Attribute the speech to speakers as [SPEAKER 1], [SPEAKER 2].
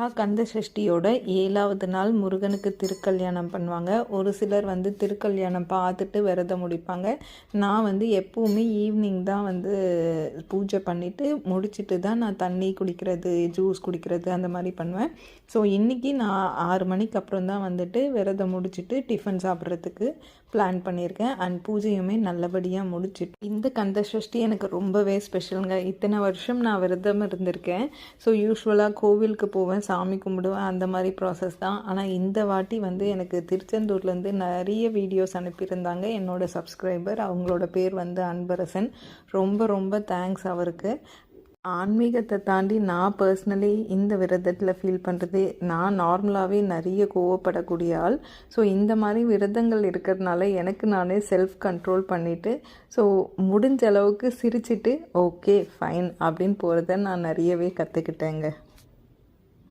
[SPEAKER 1] மகா கந்த சஷ்டியோட ஏழாவது நாள் முருகனுக்கு திருக்கல்யாணம் பண்ணுவாங்க. ஒரு சிலர் வந்து திருக்கல்யாணம் பார்த்துட்டு விரதம் முடிப்பாங்க. நான் வந்து எப்போவுமே ஈவினிங் தான் வந்து பூஜை பண்ணிவிட்டு முடிச்சிட்டு தான் நான் தண்ணி குடிக்கிறது ஜூஸ் குடிக்கிறது அந்த மாதிரி பண்ணுவேன். ஸோ இன்றைக்கி நான் ஆறு மணிக்கு அப்புறம் தான் வந்துட்டு விரதம் முடிச்சுட்டு டிஃபன் சாப்பிட்றதுக்கு பிளான் பண்ணியிருக்கேன். அண்ட் பூஜையுமே நல்லபடியாக முடிச்சிட்டு. இந்த கந்த சஷ்டி எனக்கு ரொம்பவே ஸ்பெஷலுங்க இத்தனை வருஷம் நான் விரதம் இருந்திருக்கேன். ஸோ யூஸ்வலாக கோவிலுக்கு போவேன். சாமி கும்பிடுவேன் அந்த மாதிரி ப்ராசஸ் தான். ஆனால் இந்த வாட்டி வந்து எனக்கு திருச்செந்தூர்லேருந்து நிறைய வீடியோஸ் அனுப்பியிருந்தாங்க. என்னோட சப்ஸ்கிரைபர் அவங்களோட பேர் வந்து அன்பரசன். ரொம்ப ரொம்ப தேங்க்ஸ் அவருக்கு. ஆன்மீகத்தை தாண்டி நான் பர்சனலி இந்த விரதத்தில் ஃபீல் பண்ணுறது நான் நார்மலாகவே நிறைய கோவப்படக்கூடிய ஆள். ஸோ இந்த மாதிரி விரதங்கள் இருக்கிறதுனால எனக்கு நானே செல்ஃப் கண்ட்ரோல் பண்ணிவிட்டு ஸோ முடிஞ்ச அளவுக்கு சிரிச்சிட்டு ஓகே ஃபைன் அப்படின்னு போகிறத நான் நிறையவே கற்றுக்கிட்டேங்க